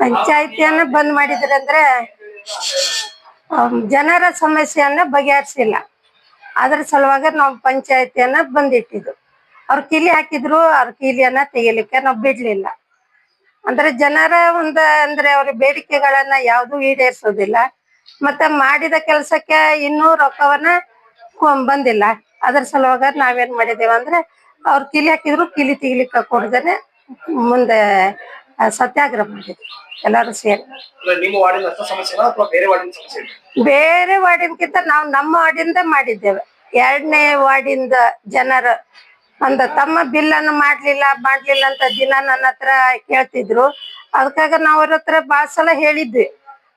ಪಂಚಾಯತಿಯನ್ನ ಬಂದ್ ಮಾಡಿದ್ರಂದ್ರೆ ಜನರ ಸಮಸ್ಯೆಯನ್ನ ಬಗೆಹರಿಸಿಲ್ಲ. ಅದರ ಸಲುವಾಗಿ ನಾವು ಪಂಚಾಯತಿಯನ್ನ ಬಂದಿಟ್ಟಿದ್ದು. ಅವ್ರ ಕೀಲಿ ಹಾಕಿದ್ರು ಅವ್ರ ಕೀಲಿಯನ್ನ ತೆಗಿಲಿಕ್ಕೆ ನಾವು ಬಿಡ್ಲಿಲ್ಲ. ಅಂದ್ರೆ ಜನರ ಒಂದ ಅಂದ್ರೆ ಅವ್ರ ಬೇಡಿಕೆಗಳನ್ನ ಯಾವ್ದು ಈಡೇರಿಸೋದಿಲ್ಲ. ಮತ್ತೆ ಮಾಡಿದ ಕೆಲಸಕ್ಕೆ ಇನ್ನೂ ರೊಕ್ಕವನ್ನ ಬಂದಿಲ್ಲ. ಅದ್ರ ಸಲುವಾಗ ನಾವೇನ್ ಮಾಡಿದೇವ ಅಂದ್ರೆ ಅವ್ರ ಕೀಲಿ ಹಾಕಿದ್ರು ಕೀಲಿ ತೆಗಿಲಿಕ್ಕೆ ಕೊಡ್ದೇನೆ ಮುಂದೆ ಸತ್ಯಾಗ್ರಹ ಮಾಡಿದ್ವಿ ಎಲ್ಲರೂ ಸೇರಿ. ಬೇರೆ ವಾರ್ಡಿನ್ಕಿಂತ ನಾವು ನಮ್ಮ ವಾರ್ಡಿಂದ ಮಾಡಿದ್ದೇವೆ. ಎರಡನೇ ವಾರ್ಡಿಂದ ಜನರ ಒಂದು ತಮ್ಮ ಬಿಲ್ ಅನ್ನು ಮಾಡ್ಲಿಲ್ಲ ಮಾಡ್ಲಿಲ್ಲ ಅಂತ ದಿನ ನನ್ನ ಹತ್ರ ಕೇಳ್ತಿದ್ರು. ಅದಕ್ಕಾಗ ನಾವು ಅವ್ರ ಹತ್ರ ಭಾಳ ಸಲ ಹೇಳಿದ್ವಿ.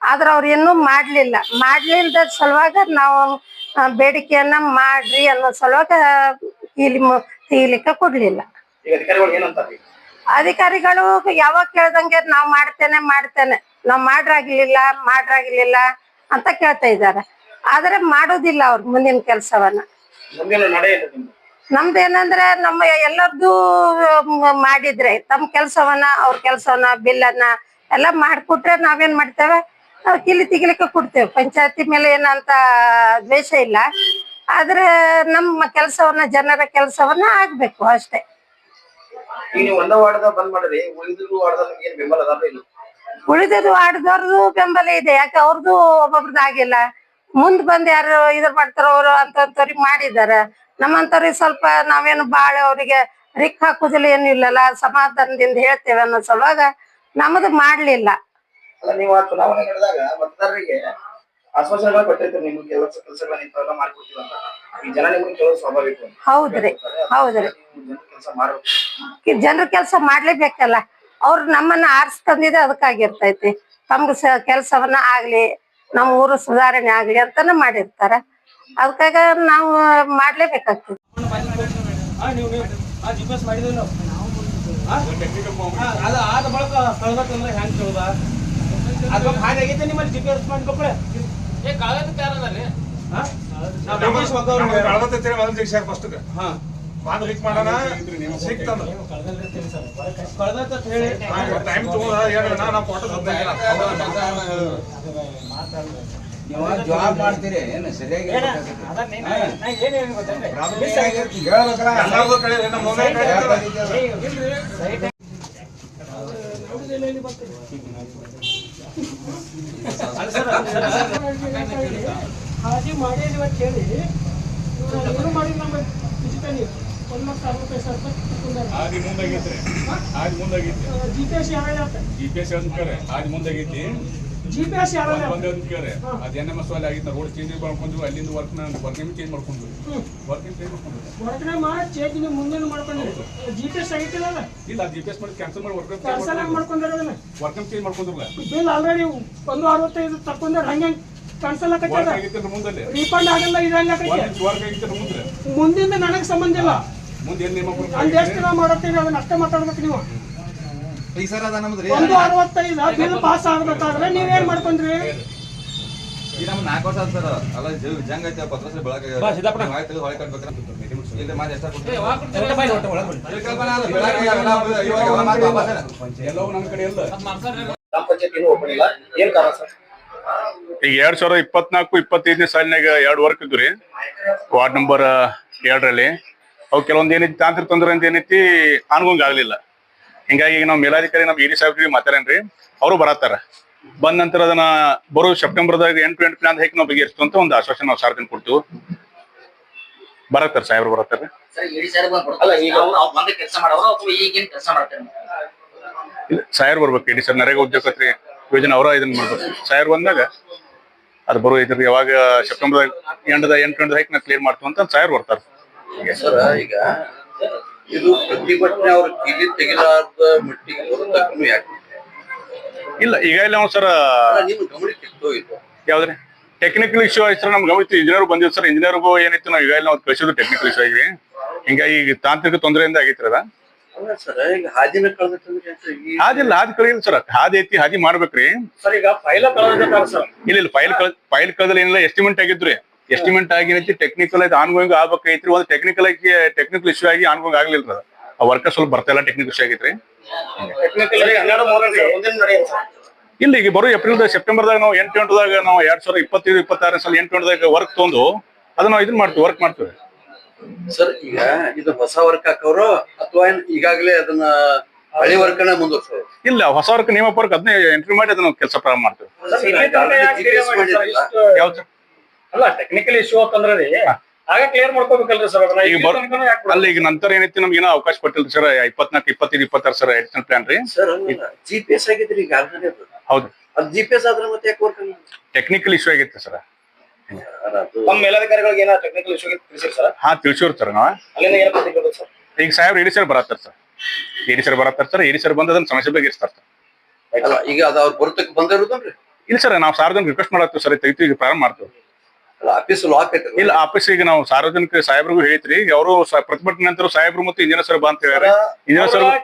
ಆದ್ರ ಅವ್ರ ಇನ್ನೂ ಮಾಡ್ಲಿಲ್ಲ. ಮಾಡ್ಲಿಲ್ದ ಸಲುವಾಗ ನಾವು ಬೇಡಿಕೆಯನ್ನ ಮಾಡ್ರಿ ಅನ್ನೋ ಸಲುವಾಗ ಇಲ್ಲಿ ತೀಲಿಕ್ಕ ಕೊಡ್ಲಿಲ್ಲ. ಅಧಿಕಾರಿಗಳು ಯಾವಾಗ ಕೇಳ್ದಂಗೆ ನಾವ್ ಮಾಡ್ತೇನೆ ಮಾಡ್ತೇನೆ. ನಾವ್ ಮಾಡ್ರಾಗ್ಲಿಲ್ಲ ಮಾಡ್ರಾಗ್ಲಿಲ್ಲ ಅಂತ ಕೇಳ್ತಾ ಇದ್ದಾರೆ. ಆದ್ರೆ ಮಾಡೋದಿಲ್ಲ ಅವ್ರ ಮುಂದಿನ ಕೆಲಸವನ್ನ. ಮುಂದಿನ ನಡೆ ಇದೆ ನಿಮ್ದು ನಮ್ದು ಏನಂದ್ರೆ ನಮ್ಮ ಎಲ್ಲದ್ದು ಮಾಡಿದ್ರೆ. ತಮ್ಮ ಕೆಲಸವನ್ನ ಅವ್ರ ಕೆಲಸವನ್ನ ಬಿಲ್ಲನ್ನ ಎಲ್ಲ ಮಾಡ್ಕೊಟ್ರೆ ನಾವೇನ್ ಮಾಡ್ತೇವೆ? ನಾವು ಕಿಲಿ ತೆಗಿಲಿಕ್ಕೆ ಕೊಡ್ತೇವೆ. ಪಂಚಾಯತಿ ಮೇಲೆ ಏನಂತ ದ್ವೇಷ ಇಲ್ಲ. ಆದ್ರೆ ನಮ್ಮ ಕೆಲಸವನ್ನ ಜನರ ಕೆಲಸವನ್ನ ಆಗ್ಬೇಕು ಅಷ್ಟೇ. ಉಳಿದದು ಆಡ್ದವ್ರದ್ದು ಬೆಂಬಲ ಇದೆ. ಯಾಕೆ ಅವ್ರದ್ದು ಒಬ್ಬೊಬ್ರದ್ದು ಆಗಿಲ್ಲ. ಮುಂದ್ ಬಂದ್ ಯಾರು ಇದ್ರ ಮಾಡ್ತಾರ ಅವ್ರು ಅಂತವ್ರಿಗೆ ಮಾಡಿದಾರ ನಮ್ಮಂತವ್ರಿಗೆ ಸ್ವಲ್ಪ ನಾವೇನು ಬಾಳ ಅವ್ರಿಗೆ ರಿಕ್ ಹಾಕುದಿಲ್ಲ ಏನು ಇಲ್ಲಲ್ಲ ಸಮಾಧಾನದಿಂದ ಹೇಳ್ತೇವೆ ಅನ್ನೋ ಸಲುವಾಗ ನಮ್ದು ಮಾಡ್ಲಿಲ್ಲ. ಅಲ್ಲ ನೀವು ಆ ಚುನಾವಣೆ ನಡೆದಾಗ ಮತದಾರರಿಗೆ ಆಶ್ವಾಸನೆಗಳ ಕೊಟ್ಟಿರ್ತೀರಿ ನಿಮ್ಗೆ ಕೆಲಸ ಕೆಲಸಗಳನ್ನ ಇಂಥವೆಲ್ಲ ಮಾಡ್ಕೊಡ್ತೀವಿ ಅಂತ. ಈ ಜನ ನಿಮ್ಗೆ ಕೇಳೋದು ಸ್ವಾಭಾವಿಕ. ಹೌದ್ರಿ ಹೌದ್ರಿ. ಕೆಲಸ ಮಾಡ್ಬೇಕು. ಜನರ ಕೆಲಸ ಮಾಡ್ಲೇಬೇಕಲ್ಲ ಅವ್ರು ನಮ್ಮನ್ನ ಆರ್ಸ್ ತಂದಿದೆ ಅದಕ್ಕಾಗಿರ್ತೈತಿ. ತಮ್ಗ ಕೆಲಸವನ್ನ ಆಗ್ಲಿ ನಮ್ಮ ಊರು ಸುಧಾರಣೆ ಆಗ್ಲಿ ಅಂತಾನೆ ಮಾಡಿರ್ತಾರ. ಅದಕ್ಕಾಗ ನಾವು ಮಾಡ್ಲೇಬೇಕಾಗ್ತದೆ ಲಿಕ್ ಮಾಡೋಣ ಸಿಕ್ತಂದ ಟೈಮ್ ತಗೊಂಡ ನಾವು ಕೊಟ್ಟು ನೀವು ಜಾಬ್ ಮಾಡ್ತೀರಿ? ಏನು ಸರಿಯಾಗಿ. ಹಾಗೆ ಮಾಡಿದ್ವಿ ಅಂತ ಹೇಳಿ. ಏನು ಮಾಡಿಲ್ಲ ನಮ್ಮ ಡಿಜಿಟಲಿ ಒಂದು ಲಕ್ಷ ಅರವತ್ತೈದು ಸಾವಿರ ರೂಪಾಯಿ ಆದಿ ಮುಂದಾಗೈತ್ರಿ ಆದಿ ಮುಂದಾಗೈತಿ ಜಿ ಪಿ ಎಸ್ ಯಾರು ಜಿ ಪಿ ಎಸ್ ಹೇಳದ್ ಕೇಳ್ರಿ ಆದಿ ಮುಂದಾಗೈತಿ ಜಿ ಪಿ ಎಸ್ ಯಾರು ಬಂದ ಕೇಳ್ರಿ ಅದ್ ಎನ್ ಎಂ ಎಸ್ ಅಲ್ಲಿ ಆಗಿತ್ತು. ರೋಡ್ ಚೇಂಜ್ ಮಾಡ್ಕೊಂಡ್ವಿ ಅಲ್ಲಿಂದ ವರ್ಕ್ ವರ್ಕ್ ಚೇಂಜ್ ಮಾಡ್ಕೊಂಡು. ವರ್ಕ್ ಚೇಂಜ್ ಮಾಡ್ಕೊಂಡ್ವಿ ಹೊರಗಡೆ ಮಾಡಿ ಚೇಂಜ್ ಮುಂದೆ ಮಾಡ್ಕೊಂಡು ಜಿ ಪಿ ಎಸ್ ಆಗಿತ್ತಿಲ್ಲ ಇಲ್ಲ ಜಿಪಿಎಸ್ ಮಾಡಿ ಕ್ಯಾನ್ಸಲ್ ಮಾಡಿ ವರ್ಕ್ ಕ್ಯಾನ್ಸಲ್ ಆಗಿ ಮಾಡ್ಕೊಂಡಿರೋದನ್ನ ವರ್ಕ್ ಚೇಂಜ್ ಮಾಡ್ಕೊಂಡ್ರಲ್ಲ ಬಿಲ್ ಆಲ್ರೆಡಿ ಒಂದು ಅರವತ್ತೈದು ತಕ್ಕೊಂಡ್ರೆ ಹಂಗೆ ಕ್ಯಾನ್ಸಲ್ ವರ್ಕ್ ಆಗತ್ತೆ ಆಗಿತ್ತು ಮುಂದಲ್ಲಿ. ರೀಫಂಡ್ ಆಗಲ್ಲ ಇದಂಗ ವರ್ಕ್ ಆಗಿತ್ತು ಮುಂದೆ. ಮುಂದಿಂದ ನನಗೆ ಸಂಬಂಧ ಇಲ್ಲ. ಮುಂದೆ ಏನ್ ನೇಮ ಅಂದ್ ಎಷ್ಟು ದಿನ ಮಾಡತ್ತೀರಿ ಅದನ್ನ ಅಷ್ಟೇ ಮಾತಾಡ್ಬೇಕು ನೀವು. ಈಗ ಸರ್ ಅದ ನಮ್ದ್ರಿ ಒಂದು ಅರವತ್ತೈದು ಬಿಲ್ ಪಾಸ್ ಆಗ್ಬೇಕಾದ್ರೆ ನೀವೇನ್ ಮಾಡ್ಕೊಂಡ್ರಿ? ಈಗ ನಾಲ್ಕು ವರ್ಷ ಸರ್. ಅಲ್ಲ ಜಂಗ್ ಐತೆ ಪತ್ರ. ಆಯ್ತು ಹೊಳೆ ಕಟ್ಬೇಕ್ರ ಇಲ್ಲ ಎಷ್ಟ? ಎಲ್ಲವೂ ನಮ್ಮ ಕಡೆ ಇಲ್ಲ. ಏನ್ ಕಾರಣ ಸರ್? ಈಗ ಎರಡ್ ಸಾವಿರದ ಇಪ್ಪತ್ನಾಲ್ಕು ಇಪ್ಪತ್ತೈದನೇ ಸಾಲಿನಾಗ ಎರಡು ವರ್ಕ್ ಇದ್ರಿ ರೀ. ವಾರ್ಡ್ ನಂಬರ್ ಎರಡರಲ್ಲಿ. ಅವು ಕೆಲವೊಂದು ಏನೈತಿ ತಾಂತ್ರಿಕ ತೊಂದರೆ ಅಂತ ಏನೈತಿ ಅನುಗುಂಗ ಆಗ್ಲಿಲ್ಲ. ಹಿಂಗಾಗಿ ಈಗ ನಾವು ಮೇಲಾಧಿಕಾರಿ ನಮ್ಮ ಏರಿ ಸಾಹೇಬ್ರಿಗೆ ಮಾತಾಡೇನ್ರಿ. ಅವರು ಬರತ್ತಾರ. ಬಂದ ನಂತರ ಅದನ್ನ ಬರೋ ಸೆಪ್ಟೆಂಬರ್ದಾಗ ಎಂಟು ಎಂಟು ಪ್ಲಾನ್ ಹೇಗೆ ನಾವು ಬಗೆಹರಿಸ್ತು ಅಂತ ಒಂದು ಆಶ್ವಾಸನೆ ನಾವು ಸಾರ್ತೀನಿ ಕೊಡ್ತೀವಿ. ಬರತ್ತಾರ ಸಾಹೇಬ್ರು ಬರತ್ತಾರ? ಸರ್ ಇಡೀ ಸರ್ ಬಂದ್ಬಿಡು. ಅಲ್ಲ, ಈಗ- ಅವ್ರು ಅವ್ರು ಕೆಲಸ ಮಾಡೋರು ಅಥವಾ ಈಗೇನ್ ಕೆಲಸ ಮಾಡ್ತಾರೆ ಸಾಯರ್ ಬರ್ಬೇಕು ಇಡಿ ಸರ್ ನರೇಗಾ ಉದ್ಯೋಗತ್ರಿ ಯೋಜನೆ ಅವರ ಇದನ್ನ ಮಾಡ್ಬೇಕು. ಸಾಯರ್ ಬಂದಾಗ ಅದು ಬರೋ ಇದ್ರ ಯಾವಾಗ ಸೆಪ್ಟೆಂಬರ್ ಎಂಟದ ಎಂಟು ಗಂಟೆ ಹಾಕಿ ನಾವು ಕ್ಲಿಯರ್ ಮಾಡ್ತೀವಿ ಅಂತ ಸಾಯರ್ ಬರ್ತಾರೆ. ಈಗ ಇದು ಪ್ರತಿಭಟನೆ ಅವರು ಕಿಲಿ ತೆಗಿಲಾರ್ದ ಮಟ್ಟಿಗೆ ತಕ್ಕನು ಯಾಕೆ ಇಲ್ಲ ಈಗ ಇಲ್ಲ ಸರ್ ನಿಮ್ಮ ಗಮನಕ್ಕೆ ಇತ್ತೋ ಇಲ್ಲೋ ಯಾವ್ದ್ರಿ? ಟೆಕ್ನಿಕಲ್ ಇಶ್ಯೂ ಆಯ್ತು ಸರ್ ನಮ್ಗೆ ಗಮನಿತ್ತು ಇಂಜಿನಿಯರ್ ಬಂದಿದ್ದು ಸರ್ ಇಂಜಿನಿಯರ್ಗೂ ಏನಿತ್ತು ನಾವು ಈಗ ನಾವು ಕಳಿಸೋದು ಟೆಕ್ನಿಕಲ್ ಇಶ್ಯೂ ಆಗಿ ಹಿಂಗಾಗಿ ಈಗ ತಾಂತ್ರಿಕ ತೊಂದರೆಯಿಂದ ಆಗೈತ್ರಿ ಅದ. ಹಾದಿಲ್ಲ ಹಾದಿ ಕಳಿಲ್ಲ ಸರ್ ಹಾದಿ ಐತಿ ಹಾದಿ ಮಾಡ್ಬೇಕ್ರಿ. ಸರ್ ಈಗ ಫೈಲ್ ಇಲ್ಲ ಇಲ್ಲ ಫೈಲ್ ಕಳ್ ಫೈಲ್ ಕಳ್ದಲ್ಲಿ ಏನಿಲ್ಲ ಎಸ್ಟಿಮೇಟ್ ಆಗಿದ್ರಿ. ಎಸ್ಟಿಮೇಟ್ ಆಗಿನೈತಿ ಟೆಕ್ನಿಕಲ್ ಐತಿ ಆನ್ಗೋಯಿಂಗ್ ಆಗ್ಬೇಕೈತ್ರಿ ಒಂದು ಟೆಕ್ನಿಕಲ್ ಆಗಿ ಟೆಕ್ನಿಕಲ್ ಇಶ್ಯೂ ಆಗಿ ಆನ್ಗೋಯಿಂಗ್ ಆಗ್ಲಿಲ್ಲ ಅದು. ಆ ವರ್ಕರ್ ಸ್ವಲ್ಪ ಬರ್ತಾ ಇಲ್ಲ ಟೆಕ್ನಿಕಲ್ ಇಶ್ಯೂ ಆಗೈತ್ರಿ. ಇಲ್ಲಿ ಈಗ ಬರೋ ಏಪ್ರಿಲ್ ಸೆಪ್ಟೆಂಬರ್ದಾಗ ನಾವು ಎಂಟು ಗಂಟೆದಾಗ ನಾವು ಎರಡ್ ಸಾವಿರದ ಇಪ್ಪತ್ತೈದು ಇಪ್ಪತ್ತಾರನೇ ಸಲ ಎಂಟು ಗಂಟೆದಾಗ ವರ್ಕ್ ತೊಂದು ಅದನ್ನ ನಾವು ಇದನ್ನ ಮಾಡ್ತೀವಿ ವರ್ಕ್ ಮಾಡ್ತೀವಿ. ಸರ್ ಈಗ ಇದು ಹೊಸ ವರ್ಕ್ ಹಾಕೋರು ಅಥವಾ ಈಗಾಗಲೇ ಅದನ್ನ ಹಳಿ ವರ್ಕ್ ಮುಂದುವರ್ಸೋರು? ಇಲ್ಲ ಹೊಸ ವರ್ಕ್ ನೇಮ ವರ್ಕ್ ಅದನ್ನೇ ಎಂಟ್ರಿ ಮಾಡಿ ಅದನ್ನ ಕೆಲಸ ಪ್ರಾರಂಭ ಮಾಡ್ತೇವೆ. ಯಾವ್ದು? ಅಲ್ಲ ಟೆಕ್ನಿಕಲ್ ಇಶ್ಯೂ ಅಂತಂದ್ರೆ ರೀ. ಆಗ ಕ್ಲಿಯರ್ ಮಾಡ್ಕೋಬೇಕಲ್ರಿ ಸರ್ ಅದನ್ನ ಈಗ ಇಲ್ಲಿ ಬರ್- ತನಕನೂ ಯಾಕೆ ಅಲ್ಲ ಈಗ ನಂತರ ಏನೈತಿ ನಮ್ಗೆ ಏನೋ ಅವಕಾಶ ಕೊಟ್ಟಿಲ್ಲ ಸರ್ ಇಪ್ಪತ್ನಾಲ್ಕು ಇಪ್ಪತ್ತೈದು ಇಪ್ಪತ್ತಾರು ಸರ್ ಎಡಿಷನಲ್ ಪ್ಲಾನ್ ರೀ. ಸರ್ ಜಿ ಪಿ ಎಸ್ ಆಗಿದ್ರಿ ಈಗ ಆಲ್ರೆಡಿ ಅದು. ಹೌದು. ಅದು ಜಿ ಪಿ ಎಸ್ ಆದ್ರೆ ಮತ್ತೆ ಯಾಕೆ ವರ್ಕ್ ಟೆಕ್ನಿಕಲ್ ಇಶ್ಯೂ ಆಗೈತೆ ಸರ್ ನಮ್ಮ ಮೇಲಧಿಕಾರಿಗಳಿಗೆ ಏನೋ ಟೆಕ್ನಿಕಲ್ ಇಶ್ಯೂ ತಿಳಿಸಿರಿ ಸರ್ ಹಾ ತಿಳಿಸಿವ್ರಿ ಸರ್ ನಾವು. ಅಲ್ಲಿಂದ ಏನು ಪ್ರತಿಕ್ರಿಯೆ ಸರ್ ಈಗ ಸಾಹೇಬ್ರು ಇಡಿ ಸರ್ ಬರತ್ತಾರ ಸರ್ ಇಡಿ ಸರ್ ಬರತ್ತಾರ ಸರ್ ಏರಿ ಸರ್ ಬಂದ ಅದನ್ನ ಸಮಸ್ಯೆ ಬಗ್ಗೆ ಇರ್ತಾರೆ ಸರ್ ಅಲ್ಲ ಈಗ ಅದು ಅವ್ರ ಬರ್ತಕ್ಕೆ ಬಂದಿರೋದನ್ರಿ? ಇಲ್ಲ ಸರ್ ನಾವು ಸಾರ್ವಜನಿಕ ರಿಕ್ವೆಸ್ಟ್ ಮಾಡತ್ತೀವಿ ಸರ್ ತೆಗಿತೀವಿ ಈಗ ಪ್ರಾರಂಭ ಮಾಡ್ತೀವಿ. ಆಫೀಸ್ ಲಾಕ್ ಐತೆ ಇಲ್ಲ ಆಫೀಸ್ ಈಗ ನಾವು ಸಾರ್ವಜನಿಕ ಸಾಹೇಬ್ರಿಗೂ ಹೇಳ್ತೀರಿ ಅವರು ಪ್ರತಿಭಟನೆ ನಂತರ ಸಾಹೇಬ್ರು ಮತ್ತು ಇಂಜಿನಿಯರ್ ಸರ್ ಬಾ ಅಂತ ಹೇಳ್ಯಾರ ಇಂಜಿನಿಯರ್ ಸರ್